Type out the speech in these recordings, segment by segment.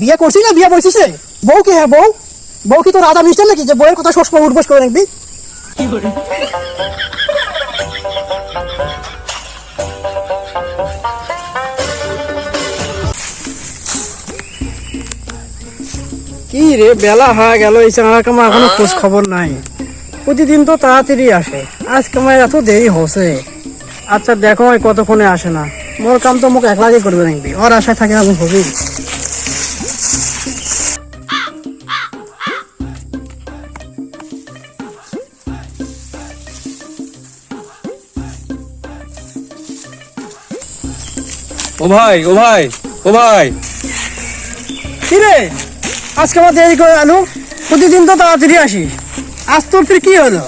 বিয়ে করছিস না, বিয়ে বলছিস রে? বউ কি হ্যাঁ বউ? বউ কি তোর আদা মিষ্টি নাকি যে বউয়ের কথা সবসময় উঠবস করে রাখবি কি রে, বেলা হয়ে গেল, এই চাঙা কামা এখনও খোঁজ খবর নাই। প্রতিদিন তো তাড়াতাড়ি আসে আজকে আমার এত দেরি হচ্ছে। আচ্ছা দেখো কতক্ষণে আসে না। মোর কাম তো মোক একলাগে করবে নাকি ওর আশায় থাকে আমি হবি ও ভাই ও ভাই ও ভাই। কি রে আজকে আমার দেরি করে আলু প্রতিদিন তো তাড়াতাড়ি আসিস আজ তোর ফির কি হলো?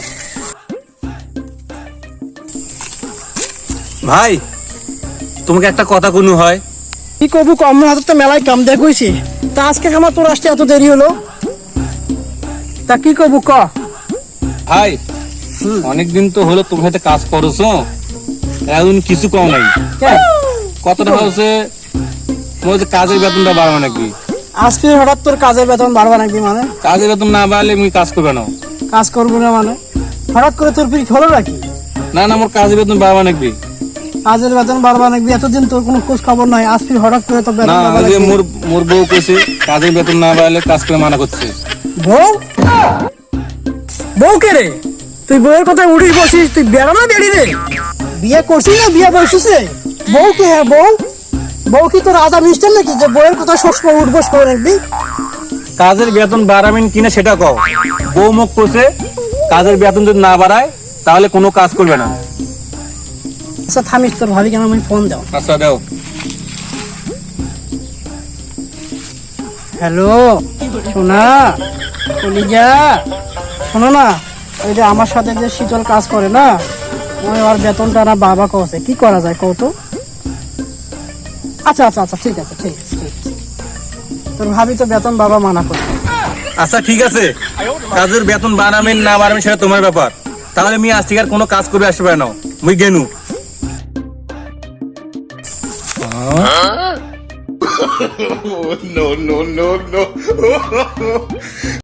ভাই তোমাকে একটা কথা কোনো হয়। কি কবু কম হাতে তো মেলায় কাম দেখছি তা আজকে আমার তোর আসতে এত দেরি হলো? তা কি কবু ক? ভাই অনেকদিন তো হলো তোমার সাথে কাজ করছ। এখন কিছু কম নাই। কেন? কতটা হচ্ছে তোমার যে কাজের বেতনটা বাড়বে নাকি? আজকে হঠাৎ তোর কাজের বেতন বাড়বা নাকি মানে? কাজের বেতন না বাড়লে তুমি কাজ করবে না। কাজ করব না মানে? হঠাৎ করে তোর ফির হলো নাকি? না না আমার কাজের বেতন বাড়বে নাকি? কাজের বেতন বাড়বা নাকি? এতদিন তোর কোনো খোঁজ খবর নাই। আজ ফির হঠাৎ করে তোর না বেতন যে মোর মোর বউ কেছে কাজের বেতন না বাড়লে কাজ করে মানা করছে। বউ? বউ কে রে? তুই বউয়ের কথা উঠিস বসিস তুই বেড়া না বেড়ি রে? বিয়ে করছিস না? বিয়ে বসিস? রে বউ কে হ্যাঁ বউ? বউ কি তোর আদা মিষ্টি নাকি? যে বউয়ের কথা সবসময় উঠবস করে রাখবি। কাজের বেতন বাড়াবেন কিনা সেটা কও। বউ মুখ করছে কাজের বেতন যদি না বাড়ায় তাহলে কোনো কাজ করবে না। আচ্ছা থামিস তোর ভাবি কেন আমি ফোন দাও। আচ্ছা দাও। হ্যালো শোনা কলিজা। শোনো না ওই যে আমার সাথে যে শীতল কাজ করে না ওই ওর বেতনটা না বাবা কছে কি করা যায় কত আচ্ছা আচ্ছা আচ্ছা ঠিক আছে ঠিক আছে ঠিক তোর ভাবি তো বেতন বাবা মানা করে। আচ্ছা ঠিক আছে। কাজের বেতন বাড়াবেন না বাড়াবেন সেটা তোমার ব্যাপার। তাহলে আমি আজ থেকে আর কোনো কাজ করবে আসতে পারে না। মুই গেনু। no, no, no, no.